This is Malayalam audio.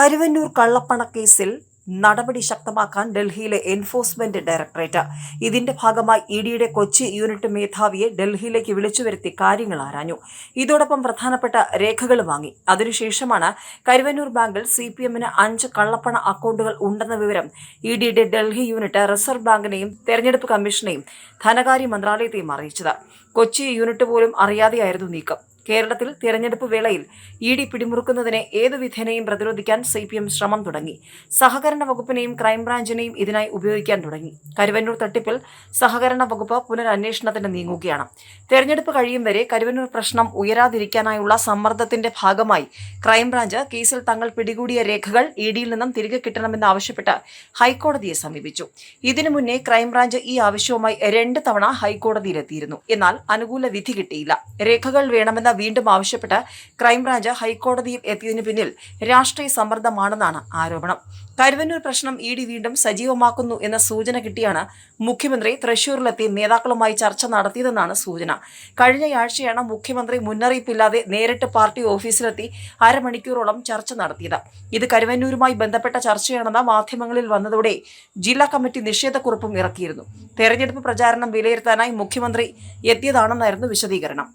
കരുവന്നൂർ കള്ളപ്പണക്കേസിൽ നടപടി ശക്തമാക്കാൻ ഡൽഹിയിലെ എൻഫോഴ്സ്മെന്റ് ഡയറക്ടറേറ്റ്. ഇതിന്റെ ഭാഗമായി ഇഡിയുടെ ഡിയുടെ കൊച്ചി യൂണിറ്റ് മേധാവിയെ ഡൽഹിയിലേക്ക് വിളിച്ചു വരുത്തി കാര്യങ്ങൾ ആരാഞ്ഞു. ഇതോടൊപ്പം പ്രധാനപ്പെട്ട രേഖകൾ വാങ്ങി. അതിനുശേഷമാണ് കരുവന്നൂർ ബാങ്കിൽ സി പി എമ്മിന് അഞ്ച് കള്ളപ്പണ അക്കൗണ്ടുകൾ ഉണ്ടെന്ന വിവരം ഇ ഡിയുടെ ഡൽഹി യൂണിറ്റ് റിസർവ് ബാങ്കിനെയും തെരഞ്ഞെടുപ്പ് കമ്മീഷനെയും ധനകാര്യ മന്ത്രാലയത്തെയും അറിയിച്ചത്. കൊച്ചി യൂണിറ്റ് പോലും അറിയാതെയായിരുന്നു നീക്കം. കേരളത്തിൽ തിരഞ്ഞെടുപ്പ് വേളയിൽ ഇ ഡി പിടിമുറുക്കുന്നതിനെ ഏതു വിധേനയും പ്രതിരോധിക്കാൻ സി പി എം ശ്രമം തുടങ്ങി. സഹകരണ വകുപ്പിനെയും ക്രൈംബ്രാഞ്ചിനെയും ഇതിനായി ഉപയോഗിക്കാൻ തുടങ്ങി. കരുവന്നൂർ തട്ടിപ്പിൽ സഹകരണ വകുപ്പ് പുനരന്വേഷണത്തിന് നീങ്ങുകയാണ്. തെരഞ്ഞെടുപ്പ് കഴിയും വരെ കരുവന്നൂർ പ്രശ്നം ഉയരാതിരിക്കാനായുള്ള സമ്മർദ്ദത്തിന്റെ ഭാഗമായി ക്രൈംബ്രാഞ്ച് കേസിൽ തങ്ങൾ പിടികൂടിയ രേഖകൾ ഇ ഡിയിൽ നിന്നും തിരികെ കിട്ടണമെന്ന് ആവശ്യപ്പെട്ട് ഹൈക്കോടതിയെ സമീപിച്ചു. ഇതിനു മുന്നേ ക്രൈംബ്രാഞ്ച് ഈ ആവശ്യവുമായി രണ്ട് തവണ ഹൈക്കോടതിയിലെത്തിയിരുന്നു. എന്നാൽ അനുകൂല വിധി കിട്ടിയില്ല. രേഖകൾ വേണമെന്ന് വീണ്ടും ആവശ്യപ്പെട്ട് ക്രൈംബ്രാഞ്ച് ഹൈക്കോടതിയിൽ എത്തിയതിനു പിന്നിൽ രാഷ്ട്രീയ സമ്മർദ്ദമാണെന്നാണ് ആരോപണം. കരുവന്നൂർ പ്രശ്നം ഇ ഡി വീണ്ടും സജീവമാക്കുന്നു എന്ന സൂചന കിട്ടിയാണ് മുഖ്യമന്ത്രി തൃശൂരിലെത്തി നേതാക്കളുമായി ചർച്ച നടത്തിയതെന്നാണ് സൂചന. കഴിഞ്ഞയാഴ്ചയാണ് മുഖ്യമന്ത്രി മുന്നറിയിപ്പില്ലാതെ നേരിട്ട് പാർട്ടി ഓഫീസിലെത്തി അരമണിക്കൂറോളം ചർച്ച നടത്തിയത്. ഇത് കരുവന്നൂരുമായി ബന്ധപ്പെട്ട ചർച്ചയാണെന്ന് മാധ്യമങ്ങളിൽ വന്നതോടെ ജില്ലാ കമ്മിറ്റി നിഷേധക്കുറിപ്പും ഇറക്കിയിരുന്നു. തെരഞ്ഞെടുപ്പ് പ്രചാരണം വിലയിരുത്താനായി മുഖ്യമന്ത്രി എത്തിയതാണെന്നായിരുന്നു വിശദീകരണം.